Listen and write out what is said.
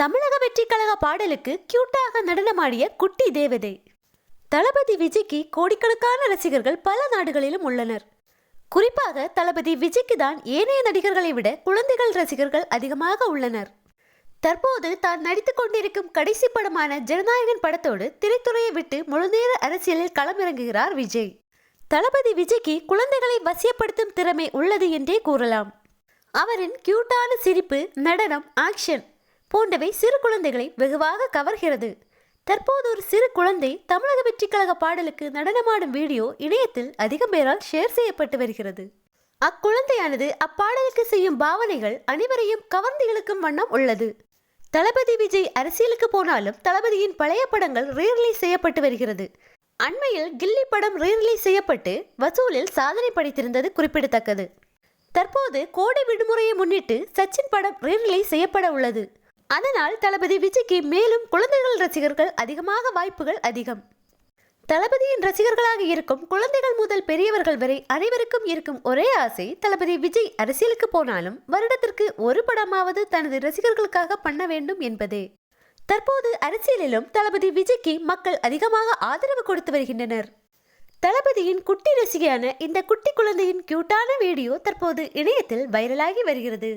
தமிழக வெற்றி கழக பாடலுக்கு கியூட்டாக நடனமாடிய குட்டி தேவதை. தளபதி விஜய்க்கு கோடிக்கணக்கான ரசிகர்கள் பல நாடுகளிலும் உள்ளனர். குறிப்பாக தளபதி விஜய்க்கு தான் ஏனைய நடிகர்களை விட குழந்தைகள் ரசிகர்கள் அதிகமாக உள்ளனர். தற்போது தான் நடித்துக் கொண்டிருக்கும் கடைசி படமான ஜனநாயகன் படத்தோடு திரைத்துறையை விட்டு முழுநேர அரசியலில் களமிறங்குகிறார் விஜய். தளபதி விஜய்க்கு குழந்தைகளை வசியப்படுத்தும் திறமை உள்ளது என்றே கூறலாம். அவரின் கியூட்டான சிரிப்பு நடனம் ஆக்ஷன் போன்றவை சிறு குழந்தைகளை வெகுவாக கவர்கிறது. தற்போது ஒரு சிறு குழந்தை தமிழக வெற்றிக்கழக பாடலுக்கு நடனமாடும் வீடியோ இணையத்தில் அதிகம் பேரால் ஷேர் செய்யப்பட்டு வருகிறது. அக்குழந்தையானது அப்பாடலுக்கு செய்யும் பாவனைகள் அனைவரையும் கவர்ந்து இழுக்கும் வண்ணம் உள்ளது. தளபதி விஜய் அரசியலுக்கு போனாலும் தளபதியின் பழைய படங்கள் ரீரிலீஸ் செய்யப்பட்டு வருகிறது. அண்மையில் கில்லி படம் ரீரிலீஸ் செய்யப்பட்டு வசூலில் சாதனை படைத்திருந்தது குறிப்பிடத்தக்கது. தற்போது கோடை விடுமுறையை முன்னிட்டு சச்சின் படம் ரீரிலீஸ் செய்யப்பட உள்ளது. அதனால் தளபதி விஜய்க்கு மேலும் குழந்தைகள் ரசிகர்கள் அதிகமாக வாய்ப்புகள் அதிகம். தளபதியின் ரசிகர்களாக இருக்கும் குழந்தைகள் முதல் பெரியவர்கள் வரை அனைவருக்கும் இருக்கும் ஒரே ஆசை தளபதி விஜய் அரசியலுக்கு போனாலும் வருடத்திற்கு ஒரு படமாவது தனது ரசிகர்களுக்காக பண்ண வேண்டும் என்பதே. தற்போது அரசியலிலும் தளபதி விஜய்க்கு மக்கள் அதிகமாக ஆதரவு கொடுத்து வருகின்றனர். தளபதியின் குட்டி ரசிகையான இந்த குட்டி குழந்தையின் கியூட்டான வீடியோ தற்போது இணையத்தில் வைரலாகி வருகிறது.